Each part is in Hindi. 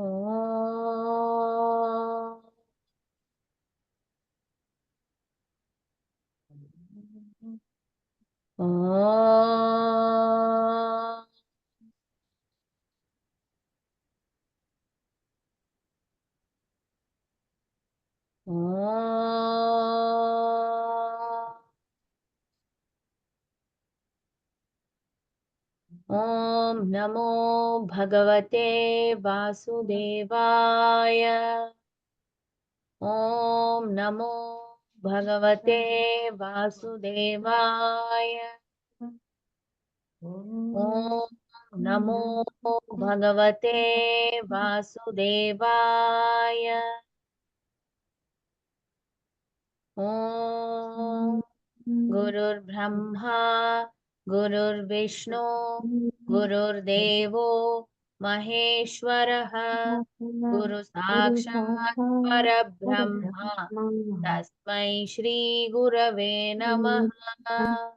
哦。ॐ नमो भगवते वासुदेवाय ॐ नमो भगवते वासुदेवाय ॐ नमो भगवते वासुदेवाय ॐ गुरुर्ब्रह्मा गुरुर्विष्णु गुरुर्देवो महेश्वरः गुरु साक्षात् परब्रह्मा। तस्मै श्रीगुरवे नमः।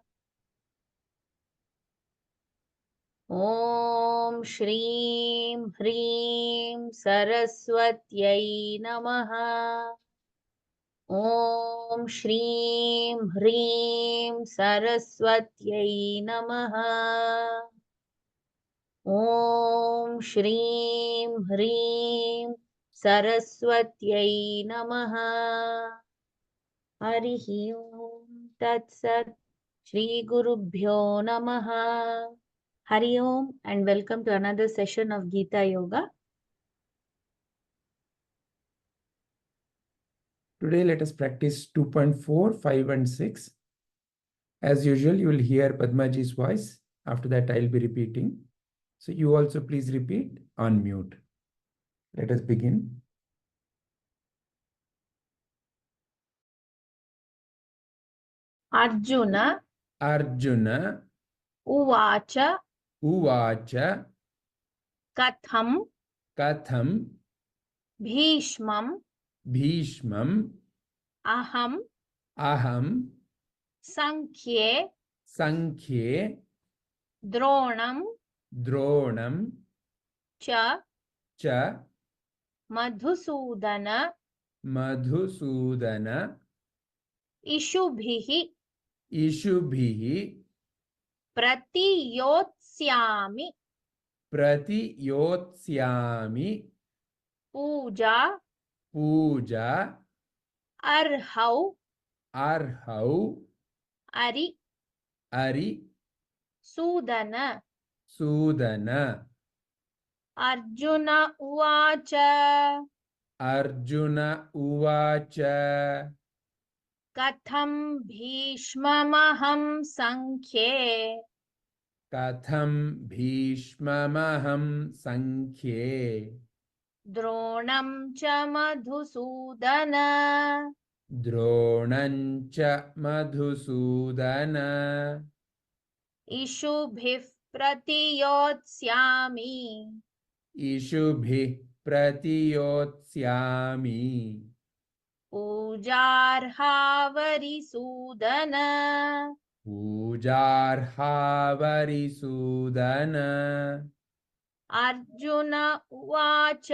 ॐ श्रीं ह्रीं सरस्वत्यै नमः। ॐ श्रीं ह्रीं सरस्वत्यै नमः ॐ श्रीं ह्रीं सरस्वत्यै नमः हरिः ॐ तत्सत् श्रीगुरुभ्यो नमः Hari Om and welcome to another session of Gita Yoga. Today, let us practice 2.4, 5, and 6. As usual, you will hear Padmaji's voice. After that, I'll be repeating. So, you also please repeat on mute. Let us begin. Arjuna Arjuna Uvacha Uvacha Katham Katham Bhishmam Bhishmam अहम अहम संख्य संख्य द्रोणम द्रोणम च च मधुसूदन मधुसूदन इशुभिः इशुभिः प्रतियोत्स्यामि प्रतियोत्स्यामि पूजा पूजा आर हाउ? Are how? अरि अरि सूदन। सूदन। अर्जुन उवाच। अर्जुन उवाच। कथम भीष्ममहं संख्ये कथम भीष्ममहं संख्ये द्रोणं च मधुसूदन। द्रोणं च मधुसूदन। इषुभिः प्रतियोत्स्यामि। इषुभिः प्रतियोत्स्यामि। पूजार्हावरिसूदन। पूजार्हावरिसूदन। अर्जुन उवाच।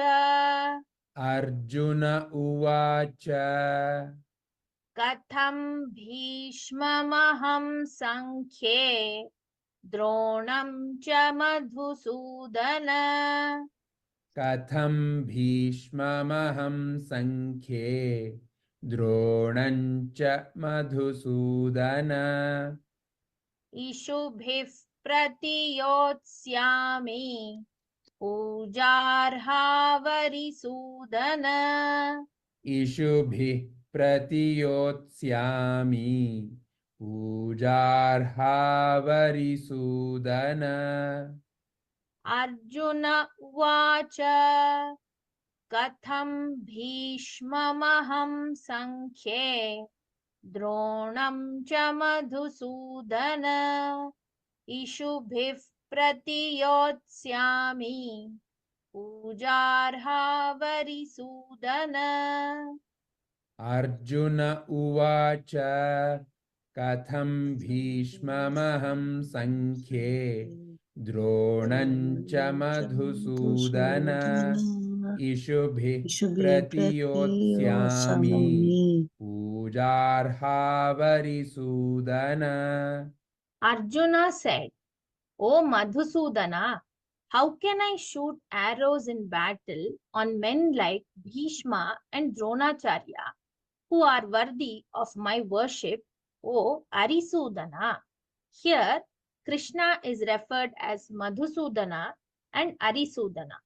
अर्जुन उवाच। कथं भीष्ममहं सङ्ख्ये द्रोणं च मधुसूदन। कथं भीष्ममहं सङ्ख्ये द्रोणं च Madhusudan. इषुभिः प्रतियोत्स्यामि। पूजार्हावरिसूदन Ishubhi Pratiyotsyami Pujarhavarisudana Arjun उवाच कथं भीष्ममहं सङ्ख्ये द्रोणं च Madhusudan. इषुभिः प्रतियोत्स्यामि पूजार्हावरिसूदन Arjuna Uvacha Katham Bhishmamaham Sankhye Dronancha Madhusudana इषुभिः प्रतियोत्स्यामि पूजार्हावरिसूदन Arjuna said, O Madhusudana, how can I shoot arrows in battle on men like Bhishma and Dronacharya, who are worthy of my worship, O Arisudana? Here, Krishna is referred as Madhusudana and Arisudana.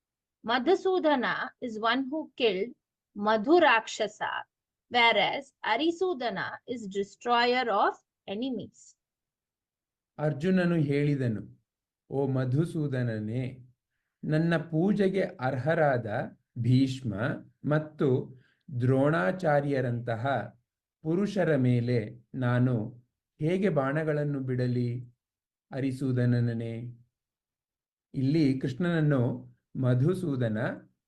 Madhusudana is one who killed Madhurakshasa, whereas Arisudana is destroyer of enemies. ಅರ್ಜುನನು ಹೇಳಿದನು ಓ ಮಧುಸೂದನನೇ, ನನ್ನ ಪೂಜೆಗೆ ಅರ್ಹರಾದ ಭೀಷ್ಮ ಮತ್ತು ದ್ರೋಣಾಚಾರ್ಯರಂತಹ ಪುರುಷರ ಮೇಲೆ ನಾನು ಹೇಗೆ ಬಾಣಗಳನ್ನು ಬಿಡಲಿ? ಅರಿಸೂದನನೇ, ಇಲ್ಲಿ ಕೃಷ್ಣನನ್ನು ಮಧುಸೂದನ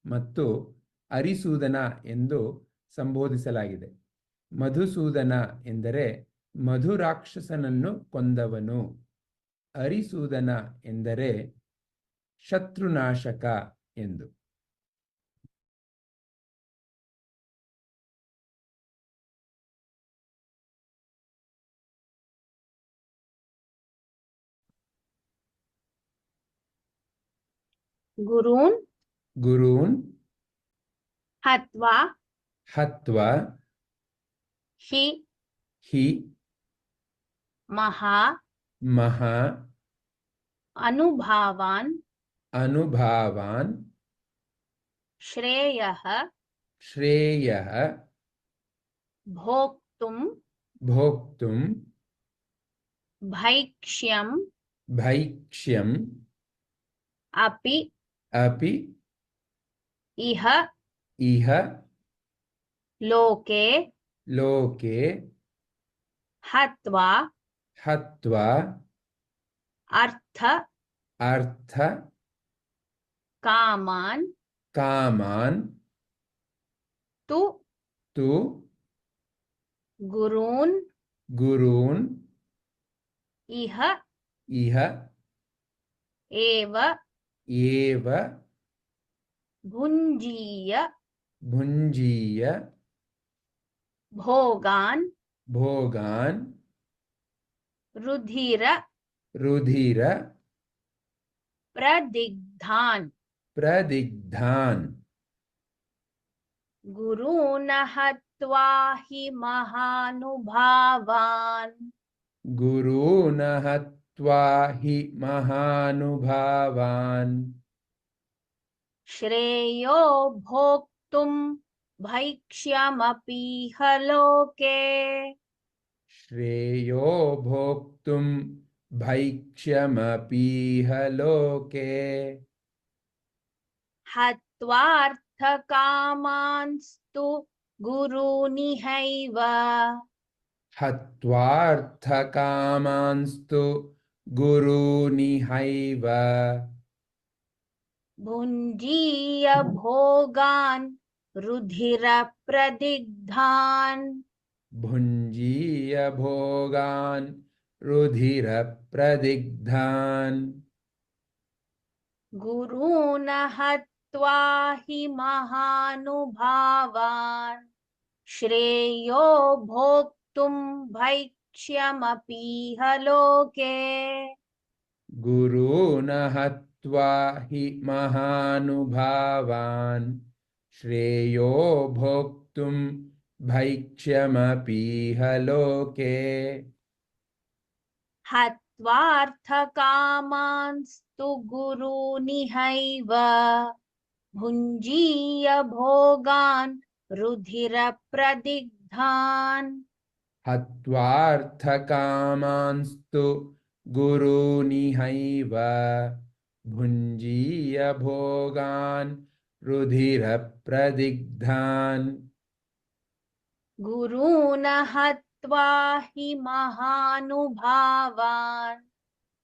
ಮತ್ತು ಅರಿಸೂದನ ಎಂದು ಸಂಬೋಧಿಸಲಾಗಿದೆ. ಮಧುಸೂದನ ಎಂದರೆ ಮಧುರಾಕ್ಷಸನನ್ನು ಕೊಂದವನು. ಅರಿಸೂದನ ಎಂದರೆ ಶತ್ರುನಾಶಕ ಎಂದು. ಗುರುನ್ ಗುರುನ್ ಹತ್ವಾ ಹತ್ವ ಹಿ ಹಿ ಮಹಾ महा अनुभावान अनुभावान श्रेयः श्रेयः भोक्तुम भोक्तुम भैक्ष्यम भैक्ष्यम अपि अपि इह इह लोके लोके हत्वा हत्वा अर्थ। अर्थ। कामान। कामान। तु। तु। गुरुन। गुरुन। इह। इह। एव। एव। भुंजीय भुंजीय भोगान। भोगान। रुधिर रुधिर प्रदिग्धान। प्रदिग्धान। गुरूनः त्वा हि महानुभावान्। गुरूनः त्वा श्रेयो भोक्तुम भैक्ष्यमपीह लोके। श्रेयो भोक्तुं भैक्ष्यमपीह लोके। हत्वार्थकामांस्तु गुरूनिहैव। हत्वार्थकामांस्तु गुरूनिहैव। भुञ्जीय भोगान् रुधिरप्रदिग्धान्। भुञ् भुञ्जीय भोगान् रुधिरप्रदिग्धान्। गुरून् हत्वा हि महानुभावान्। श्रेयो भोक्तुं भैक्ष्यमपीह लोके। गुरून् हत्वा हि महानुभावान्। श्रेयो भोक्तुं भैक्ष्यमपीह लोके। हत्वार्थकामांस्तु गुरूनिहैव। भुञ्जीय भोगान् रुधिरप्रदिग्धान्। हत्वार्थकामांस्तु गुरूनिहैव। भुञ्जीय भोगान् रुधिरप्रदिग्धान् गुरून् हत्वा हि महानुभावान्।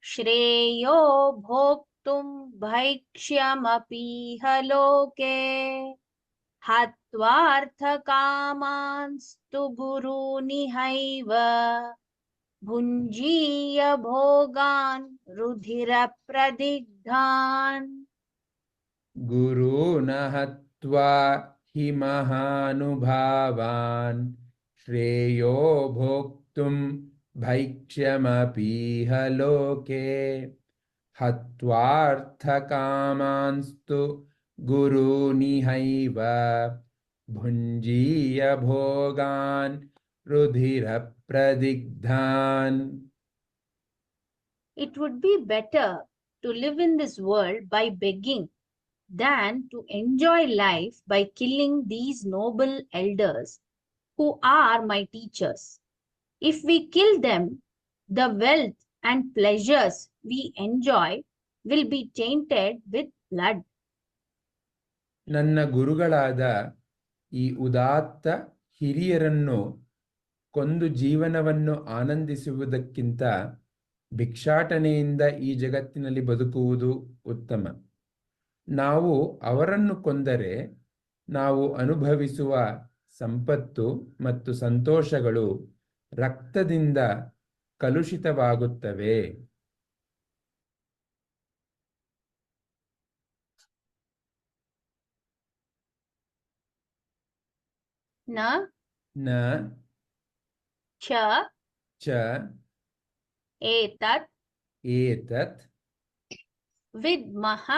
श्रेयो भोक्तुं भैक्ष्यमपीह लोके। हत्वार्थकामांस्तु गुरूनिहैव भुञ्जीय भोगान् रुधिरप्रदिग्धान्। गुरून् हत्वा हि महानुभावान् श्रेयो भोक्तुं भैक्ष्यमपीह लोके। हत्वार्थकामांस्तु गुरूनिहैव, भुञ्जीय भोगान् रुधिरप्रदिग्धान्। It would be better to live in this world by begging than to enjoy life by killing these noble elders who are my teachers. If we kill them, the wealth and pleasures we enjoy will be tainted with blood. ನನ್ನ ಗುರುಗಳಾದ ಈ ಉದಾತ್ತ ಹಿರಿಯರನ್ನು ಕೊಂದು ಜೀವನವನ್ನು ಆನಂದಿಸುವುದಕ್ಕಿಂತ ಭಿಕ್ಷಾಟನೆಯಿಂದ ಈ ಜಗತ್ತಿನಲ್ಲಿ ಬದುಕುವುದು ಉತ್ತಮ ನಾವು ಅವರನ್ನು ಕೊಂದರೆ ನಾವು ಅನುಭವಿಸುವ ಸಂಪತ್ತು ಮತ್ತು ಸಂತೋಷಗಳು ರಕ್ತದಿಂದ ಕಲುಷಿತವಾಗುತ್ತವೆ. ನ ಚ ಚ ಏತತ್ ಏತತ್ vidmaha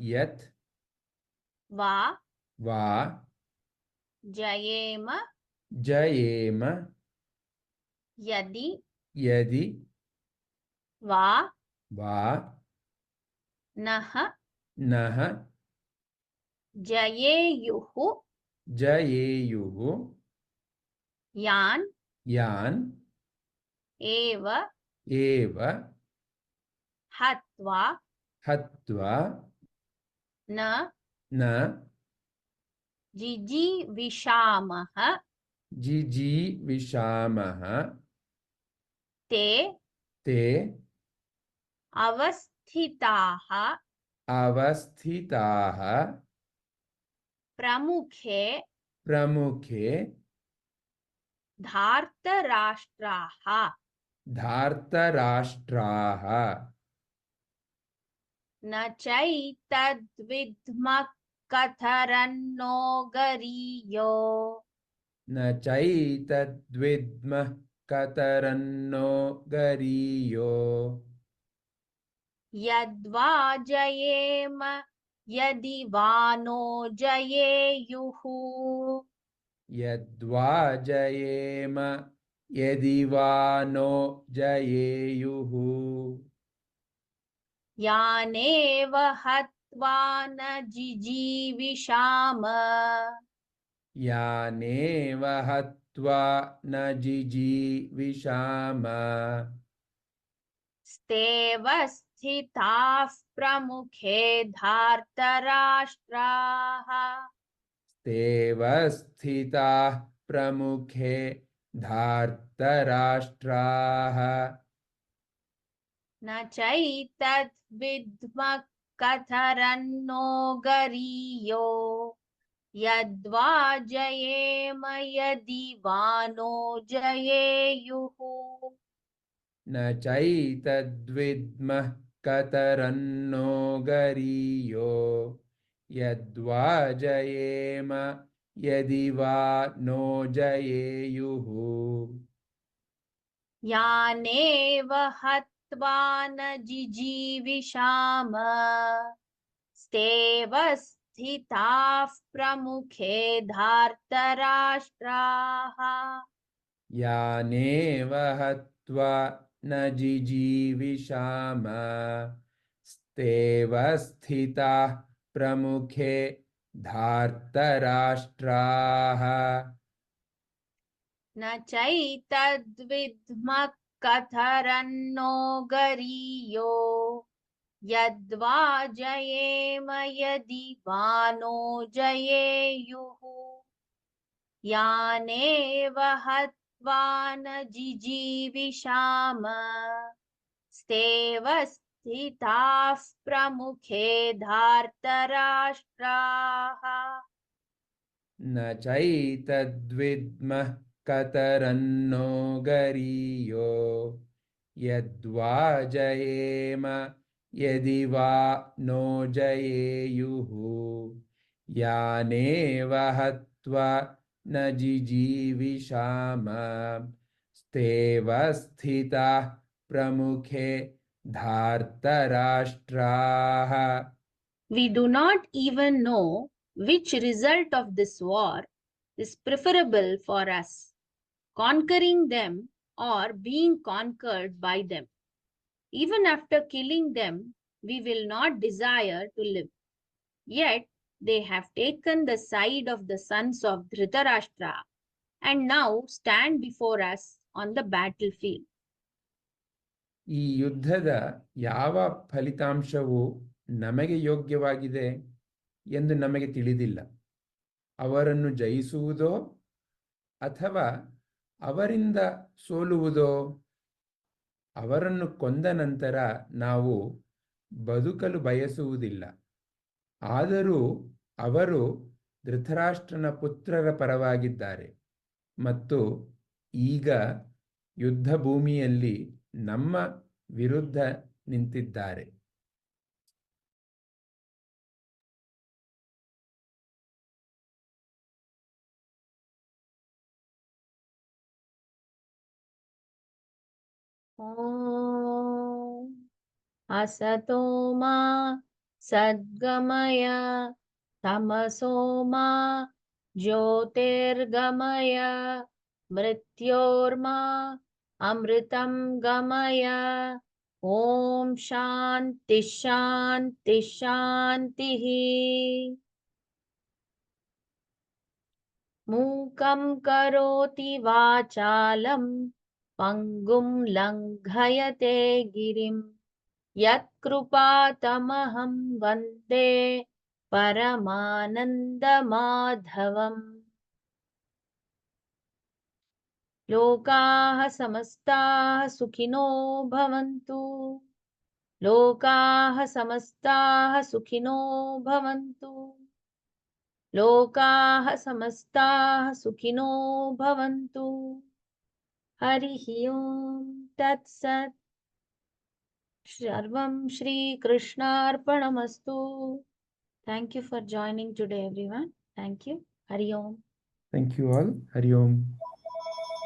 यत वा वा जयेम जयेम यदि यदि वा वा नह नः जयेयुः जयेयुः यान् यान् एव एव हत्वा हत्वा न न जिजीविषामः जिजीविषामः ते ते अवस्थिताः अवस्थिताः प्रमुखे प्रमुखे धार्तराष्ट्राः। धार्तराष्ट्राः। न चैतद्विद्मः गरीयो न चैतद्विद्मः कतरन्नो गरीयो यद्वा जयेम यदि वा नो जयेयुः। यद्वा जयेम यदि वा नो जयेयुः। यानेव हत्वा न जिजीविषाम। यानेव हत्वा न जिजीविषाम। स्तेव स्थिताः प्रमुखे धार्तराष्ट्राः। तेव स्थिताः प्रमुखे धार्तराष्ट्राः। न चैतद्विद्मः कथरन्नो गरीयो यद्वा जयेम यदि वा नो जयेयुः। न चैतद्विद्मः कतरन्नो गरीयो यद्वा जयेम यदि वा नो जयेयुः। यानेव हत्वा न जिजीविषाम स्तेव स्थिताः प्रमुखे धार्तराष्ट्राः। यानेव हत्वा न जिजीविषाम स्तेव स्थिताः प्रमुखे धार्तराष्ट्राः। न चैतद्विद्मः कथरन्नो गरीयो, यद्वा जयेम यदि वा नो जयेयुः। यानेव हत्वा न जिजीविषाम। स्तेव स्थिताः प्रमुखे धार्तराष्ट्राः। न चैतद्विद्मः कतरन्नो गरीयो। यद्वा जयेम, यदि वा नो जयेयुः। यानेव हत्वा न जिजीविषाम स्तेव स्थिताः प्रमुखे धार्तराष्ट्राः We do not even know which result of this war is preferable for us, conquering them or being conquered by them. Even after killing them, we will not desire to live. Yet they have taken the side of the sons of Dhritarashtra and now stand before us on the battlefield. ಈ ಯುದ್ಧದ ಯಾವ ಫಲಿತಾಂಶವು ನಮಗೆ ಯೋಗ್ಯವಾಗಿದೆ ಎಂದು ನಮಗೆ ತಿಳಿದಿಲ್ಲ ಅವರನ್ನು ಜಯಿಸುವುದೋ ಅಥವಾ ಅವರಿಂದ ಸೋಲುವುದೋ ಅವರನ್ನು ಕೊಂದ ನಂತರ ನಾವು ಬದುಕಲು ಬಯಸುವುದಿಲ್ಲ ಆದರೂ ಅವರು ಧೃತರಾಷ್ಟ್ರನ ಪುತ್ರರ ಪರವಾಗಿದ್ದಾರೆ ಮತ್ತು ಈಗ ಯುದ್ಧ ಭೂಮಿಯಲ್ಲಿ ನಮ್ಮ ವಿರುದ್ಧ ನಿಂತಿದ್ದಾರೆ ॐ असतो मा सद्गमय तमसो मा ज्योतिर्गमय मृत्योर्मा अमृतं गमय। ॐ शान्ति शान्ति शान्तिः। मूकं करोति वाचालं पङ्गुं लङ्घयते गिरिं यत्कृपातमहं वन्दे परमानन्दमाधवम्। लोकाः समस्ताः सुखिनो भवन्तु। लोकाः समस्ताः सुखिनो भवन्तु। लोकाः समस्ताः सुखिनो भवन्तु। हरिः ओम् तत्सत् సర్వం శ్రీ కృష్ణార్పణమస్తు thank you for joining today everyone thank you Hari Om thank you all Hari Om